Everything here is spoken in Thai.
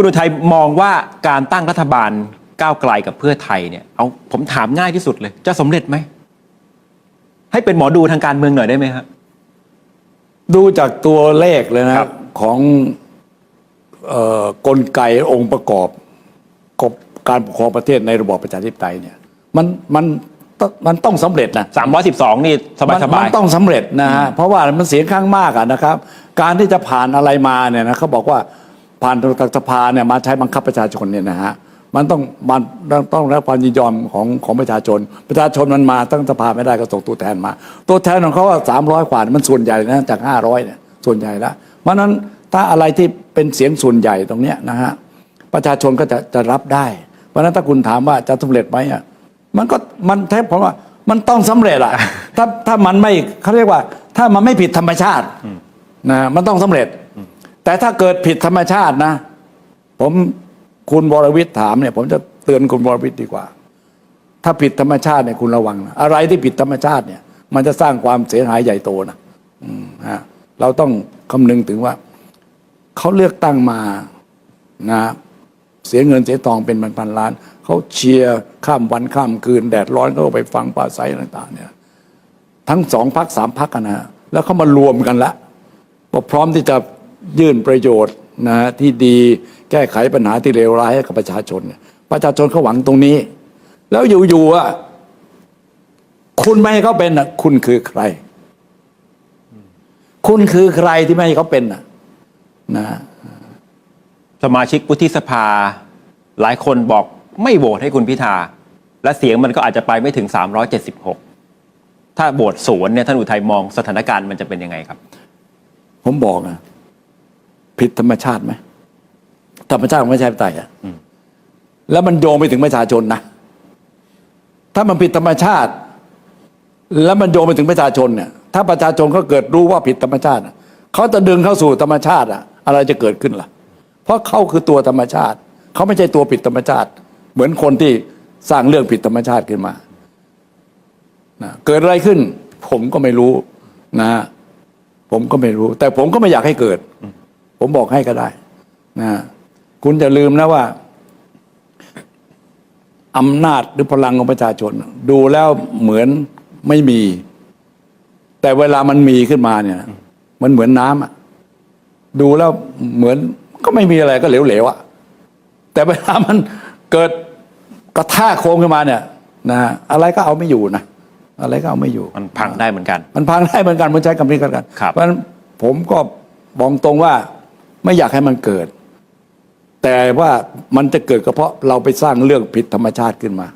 คุณอุทัยมองว่าการตั้งรัฐบาลก้าวไกลกับเพื่อไทยเนี่ยเอาผมถามง่ายที่สุดเลย จะสำเร็จไหม ให้เป็นหมอดูทางการเมืองหน่อยได้ไหมครับดูจากตัวเลขเลยนะครับของเอ่อกลไกองค์ประกอบกบการปกครองประเทศในระบอบประชาธิปไตยเนี่ย มันมันต้องมันต้องสำเร็จนะ312นี่สบายสมันบามัยนต้องสำเร็จนะฮะเพราะว่ามันเสียงข้างมากอะนะครับ การที่จะผ่านอะไรมาเนี่ยนะเขาบอกว่า ผ่านทางสภาเนี่ยมาใช้บังคับประชาชนเนี่ยนะฮะมันต้องมันต้องได้รับความยินยอมของของประชาชน ประชาชนมันมาตั้งสภาไม่ได้ก็ส่งตัวแทนมา ตัวแทนของเขาว่าสามร้อยกว่าเนี่ยมันส่วนใหญ่นะจากห้าร้อยเนี่ยส่วนใหญ่แล้วเพราะฉะนั้นถ้าอะไรที่เป็นเสียงส่วนใหญ่ตรงเนี้ยนะฮะประชาชนก็จะจะรับได้ เพราะฉะนั้นถ้าคุณถามว่าจะสำเร็จไหมอะมันก็มันแทบผมว่ามันต้องสำเร็จอะถ้าถ้ามันไม่เขาเรียกว่า ถ้ามันไม่ผิดธรรมชาตินะมันต้องสำเร็จ แต่ถ้าเกิดผิดธรรมชาตินะ ผมคุณวรวิทย์ถามเนี่ย ผมจะเตือนคุณวรวิทย์ดีกว่า ถ้าผิดธรรมชาติเนี่ยคุณระวังนะอะไรที่ผิดธรรมชาติเนี่ย มันจะสร้างความเสียหายใหญ่โตนะอืมฮะเราต้องคำนึงถึงว่าเขาเลือกตั้งมานะ เสียเงินเสียทองเป็นพันๆล้านเขาเชียร์ข้ามวันข้ามคืน แดดร้อนก็ไปฟังปราศัยต่างๆ เนี่ย ทั้งสองพักสามพักกันนะฮะแล้วเขามารวมกันล้วว่าพร้อมที่จะ ยื่นประโยชน์นะฮะที่ดีแก้ไขปัญหาที่เลวร้ายให้กับประชาชนเนี่ยประชาชนเขาหวังตรงนี้ แล้วอยู่ๆอะคุณไม่ให้เขาเป็นอะคุณคือใคร คุณคือใครที่ไม่ให้เขาเป็นอะนะสมาชิกวุฒิสภา หลายคนบอกไม่โหวตให้คุณพิธา และเสียงมันก็อาจจะไปไม่ถึง 376 ถ้าโหวตสวนเนี่ยท่านอุทัยมองสถานการณ์มันจะเป็นยังไงครับ ผมบอกนะ ผิดธรรมชาติไหมธรรมชาติของประชาธิปไตยอะแล้วมันโยงไปถึงประชาชนนะถ้ามันผิดธรรมชาติ แล้วมันโยงไปถึงประชาชนเนี่ย ถ้าประชาชนเขาเกิดรู้ว่าผิดธรรมชาติอะเขาจะดึงเข้าสู่ธรรมชาติอะอะไรจะเกิดขึ้นล่ะ เพราะเขาคือตัวธรรมชาติเขาไม่ใช่ตัวผิดธรรมชาติ เหมือนคนที่สร้างเรื่องผิดธรรมชาติขึ้นมานะเกิดอะไรขึ้น ผมก็ไม่รู้นะ ผมก็ไม่รู้ แต่ผมก็ไม่อยากให้เกิด ผมบอกให้ก็ได้นะคุณจะลืมนะว่าอำนาจหรือพลังของประชาชน ดูแล้วเหมือนไม่มี แต่เวลามันมีขึ้นมาเนี่ย มันเหมือนน้ำอะดูแล้วเหมือนก็ไม่มีอะไรก็เหลวๆอะแต่เวลามันเกิดกระแทกโค้งขึ้นมาเนี่ยนะอะไรก็เอาไม่อยู่นะอะไรก็เอาไม่อยู่ มันพังได้เหมือนกัน มันพังได้เหมือนกันมันใช้คำนี้กันกันครับเพราะฉะนั้นผมก็บอกตรงว่า ไม่อยากให้มันเกิด แต่ว่ามันจะเกิดก็เพราะเราไปสร้างเรื่องผิดธรรมชาติขึ้นมา